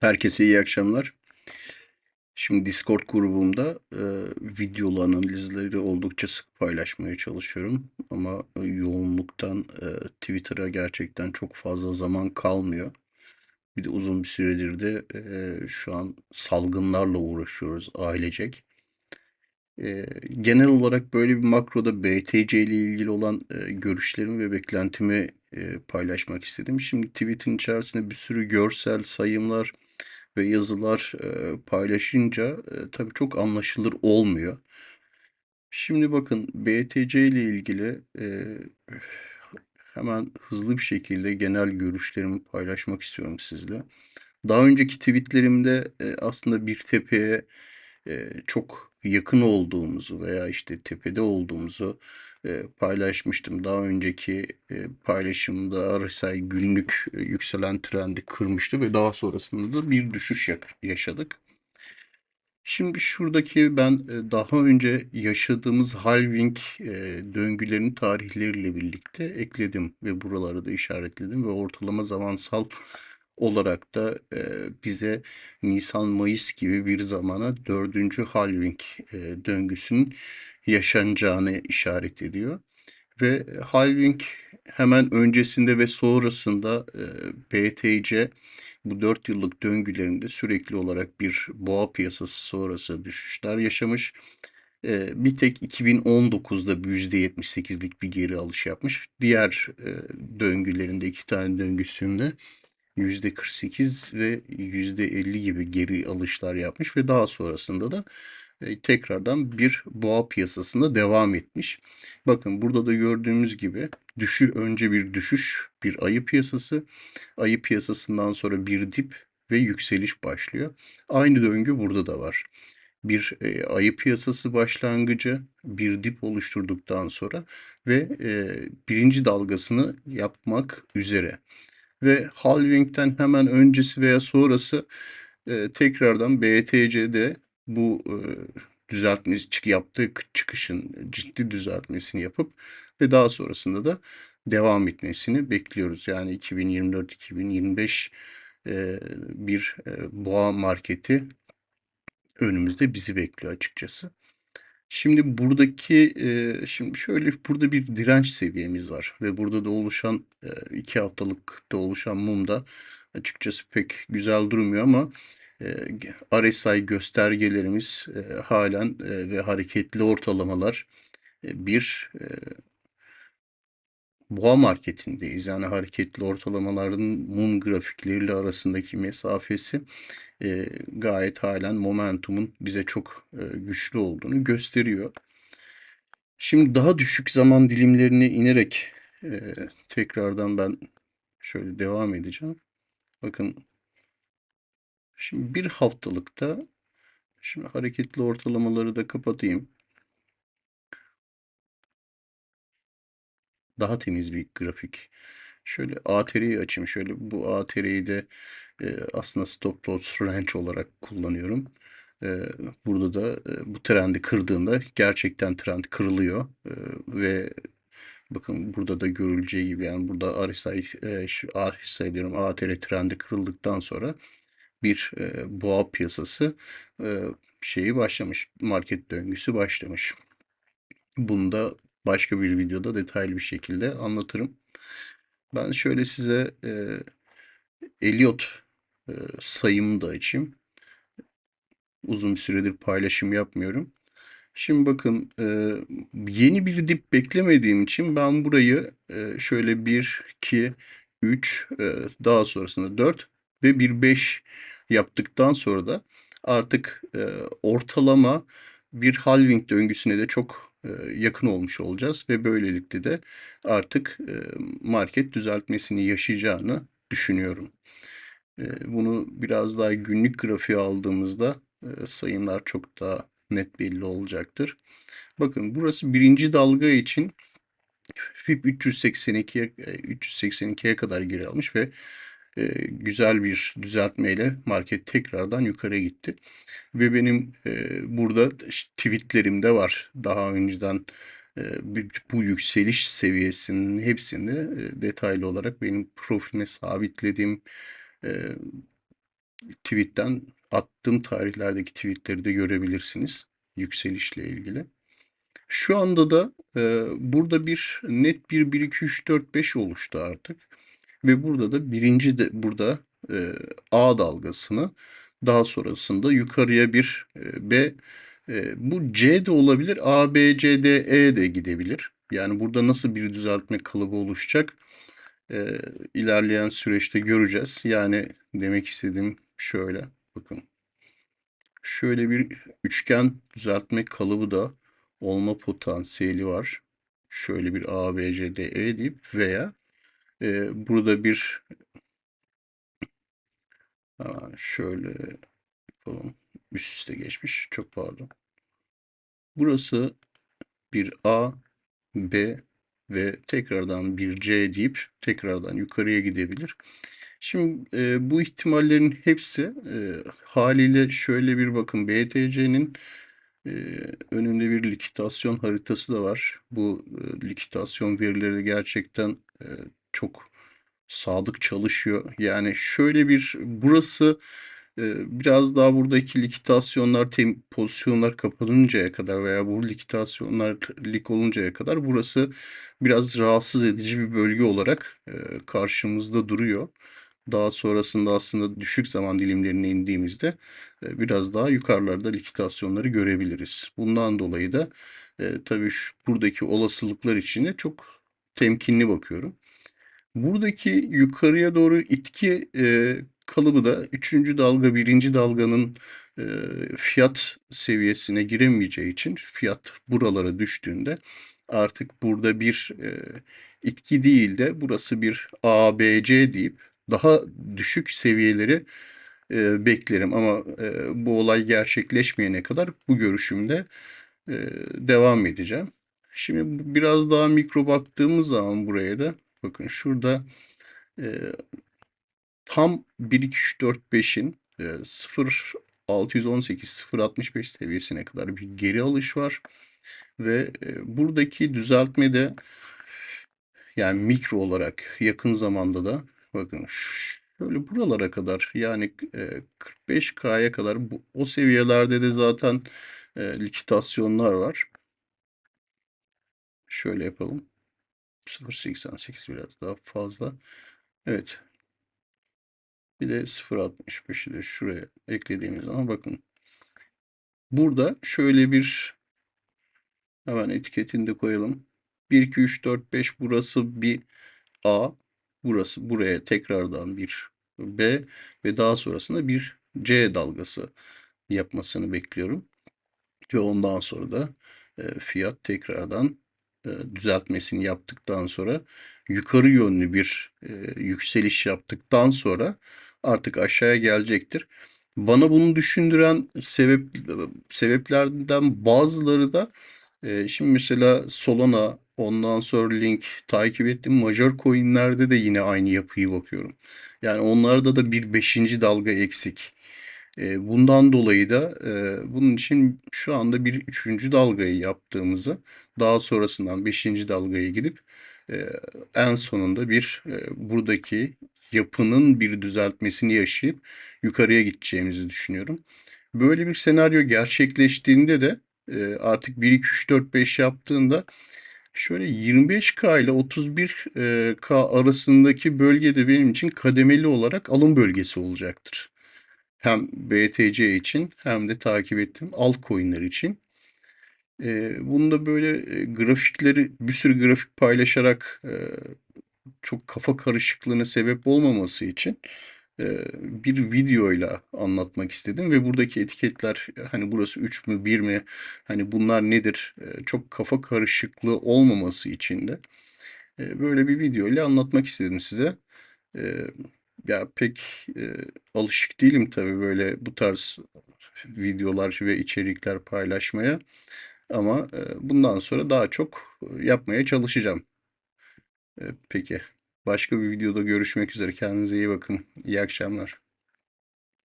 Herkese iyi akşamlar. Şimdi Discord grubumda e, videolu analizleri oldukça sık paylaşmaya çalışıyorum. Ama e, yoğunluktan e, Twitter'a gerçekten çok fazla zaman kalmıyor. Bir de uzun bir süredir de e, şu an salgınlarla uğraşıyoruz ailecek. E, genel olarak böyle bir makroda BTC ile ilgili olan e, görüşlerimi ve beklentimi e, paylaşmak istedim. Şimdi tweet'in içerisinde bir sürü görsel sayımlar ve yazılar e, paylaşınca e, tabii çok anlaşılır olmuyor. Şimdi bakın BTC ile ilgili e, hemen hızlı bir şekilde genel görüşlerimi paylaşmak istiyorum sizle. Daha önceki tweetlerimde e, aslında bir tepeye e, çok yakın olduğumuzu veya işte tepede olduğumuzu paylaşmıştım. Daha önceki e, paylaşımda RSI günlük e, yükselen trendi kırmıştı ve daha sonrasında da bir düşüş yaşadık. Şimdi şuradaki ben e, daha önce yaşadığımız halving e, döngülerin tarihleriyle birlikte ekledim ve buraları da işaretledim ve ortalama zamansal olarak da e, bize Nisan-Mayıs gibi bir zamana dördüncü halving e, döngüsünün yaşanacağını işaret ediyor. Ve halving hemen öncesinde ve sonrasında e, BTC bu 4 yıllık döngülerinde sürekli olarak bir boğa piyasası sonrası düşüşler yaşamış. E, bir tek 2019'da %78'lik bir geri alış yapmış. Diğer e, döngülerinde iki tane döngüsünde %48 ve %50 gibi geri alışlar yapmış ve daha sonrasında da e, tekrardan bir boğa piyasasında devam etmiş. Bakın burada da gördüğümüz gibi düşü önce bir düşüş, bir ayı piyasası, ayı piyasasından sonra bir dip ve yükseliş başlıyor. Aynı döngü burada da var. Bir e, ayı piyasası başlangıcı, bir dip oluşturduktan sonra ve e, birinci dalgasını yapmak üzere ve halving'den hemen öncesi veya sonrası e, tekrardan BTC'de bu e, düzeltmesi çık yaptığı çıkışın ciddi düzeltmesini yapıp ve daha sonrasında da devam etmesini bekliyoruz. Yani 2024-2025 e, bir e, boğa marketi önümüzde bizi bekliyor açıkçası. Şimdi buradaki şimdi şöyle burada bir direnç seviyemiz var ve burada da oluşan e, iki haftalıkta oluşan mumda açıkçası pek güzel durmuyor ama RSI göstergelerimiz halen ve hareketli ortalamalar bir boğa marketindeyiz. Yani hareketli ortalamaların mum grafikleriyle arasındaki mesafesi e, gayet halen momentumun bize çok e, güçlü olduğunu gösteriyor. Şimdi daha düşük zaman dilimlerine inerek e, tekrardan ben şöyle devam edeceğim. Bakın şimdi bir haftalıkta şimdi hareketli ortalamaları da kapatayım. Daha temiz bir grafik. Şöyle ATR'yi açayım. Şöyle bu ATR'yi de e, aslında stop loss range olarak kullanıyorum. E, burada da e, bu trendi kırdığında gerçekten trend kırılıyor e, ve bakın burada da görüleceği gibi yani burada RSI, e, RSI diyorum ATR trendi kırıldıktan sonra bir e, boğa piyasası e, şeyi başlamış. Market döngüsü başlamış. Bunu da başka bir videoda detaylı bir şekilde anlatırım. Ben şöyle size e, Elliot e, sayımı da açayım. Uzun süredir paylaşım yapmıyorum. Şimdi bakın e, yeni bir dip beklemediğim için ben burayı e, şöyle 1, 2, 3 e, daha sonrasında 4 ve bir 5 yaptıktan sonra da artık e, ortalama bir halving döngüsüne de çok e, yakın olmuş olacağız ve böylelikle de artık e, market düzeltmesini yaşayacağını düşünüyorum. E, bunu biraz daha günlük grafiğe aldığımızda e, sayımlar çok daha net belli olacaktır. Bakın burası birinci dalga için FIB 382'ye 382'ye kadar geri almış ve e, güzel bir düzeltmeyle market tekrardan yukarı gitti. Ve benim e, burada tweetlerimde var. Daha önceden e, bu yükseliş seviyesinin hepsini detaylı olarak benim profilime sabitlediğim tweet'ten attığım tarihlerdeki tweet'leri de görebilirsiniz yükselişle ilgili. Şu anda da burada bir net bir 1 2 3 4 5 oluştu artık. Ve burada da birinci de burada e, A dalgasını daha sonrasında yukarıya bir e, B e, bu C de olabilir. A, B, C, D, E de gidebilir. Yani burada nasıl bir düzeltme kalıbı oluşacak? E, ilerleyen süreçte göreceğiz. Yani demek istediğim şöyle. Bakın. Şöyle bir üçgen düzeltme kalıbı da olma potansiyeli var. Şöyle bir A, B, C, D, E deyip veya e, burada bir ha, şöyle yapalım. Üst üste geçmiş. Çok pardon. Burası bir A, B ve tekrardan bir C deyip tekrardan yukarıya gidebilir. Şimdi e, bu ihtimallerin hepsi e, haliyle şöyle bir bakın BTC'nin e, önünde bir likitasyon haritası da var. Bu e, likitasyon verileri gerçekten e, çok sadık çalışıyor. Yani şöyle bir burası e, biraz daha buradaki likitasyonlar tem, pozisyonlar kapanıncaya kadar veya bu likitasyonlar lik oluncaya kadar burası biraz rahatsız edici bir bölge olarak e, karşımızda duruyor. Daha sonrasında aslında düşük zaman dilimlerine indiğimizde e, biraz daha yukarılarda likitasyonları görebiliriz. Bundan dolayı da e, tabii şu, buradaki olasılıklar içinde çok temkinli bakıyorum. Buradaki yukarıya doğru itki e, kalıbı da 3. dalga 1. dalganın e, fiyat seviyesine giremeyeceği için fiyat buralara düştüğünde artık burada bir e, itki değil de burası bir ABC deyip daha düşük seviyeleri e, beklerim ama e, bu olay gerçekleşmeyene kadar bu görüşümde e, devam edeceğim. Şimdi biraz daha mikro baktığımız zaman buraya da bakın şurada e, tam 1 2 3 4 5'in e, 0 618 065 seviyesine kadar bir geri alış var ve e, buradaki düzeltme de yani mikro olarak yakın zamanda da bakın şöyle buralara kadar yani e, 45K'ya kadar bu, o seviyelerde de zaten e, likitasyonlar var. Şöyle yapalım. 0.88 biraz daha fazla. Evet. Bir de 0.65'i de şuraya eklediğimiz zaman bakın. Burada şöyle bir hemen etiketini de koyalım. 1, 2, 3, 4, 5 burası bir A. Burası buraya tekrardan bir B ve daha sonrasında bir C dalgası yapmasını bekliyorum. Ve ondan sonra da e, fiyat tekrardan düzeltmesini yaptıktan sonra yukarı yönlü bir e, yükseliş yaptıktan sonra artık aşağıya gelecektir. Bana bunu düşündüren sebep sebeplerden bazıları da e, şimdi mesela Solana, ondan sonra Link takip ettiğim major coinlerde de yine aynı yapıyı bakıyorum. Yani onlarda da bir beşinci dalga eksik. Bundan dolayı da bunun için şu anda bir üçüncü dalgayı yaptığımızı daha sonrasından beşinci dalgaya gidip en sonunda bir buradaki yapının bir düzeltmesini yaşayıp yukarıya gideceğimizi düşünüyorum. Böyle bir senaryo gerçekleştiğinde de artık 1 2 3 4 5 yaptığında şöyle 25K ile 31K arasındaki bölgede benim için kademeli olarak alım bölgesi olacaktır. Hem BTC için hem de takip ettiğim altcoin'ler için. E, bunu da böyle e, grafikleri bir sürü grafik paylaşarak e, çok kafa karışıklığına sebep olmaması için bir videoyla anlatmak istedim ve buradaki etiketler hani burası 3 mü 1 mi hani bunlar nedir çok kafa karışıklığı olmaması için de böyle bir video ile anlatmak istedim size. Ya pek e, alışık değilim tabii böyle bu tarz videolar ve içerikler paylaşmaya. Ama e, bundan sonra daha çok yapmaya çalışacağım. E, peki. Başka bir videoda görüşmek üzere. Kendinize iyi bakın. İyi akşamlar.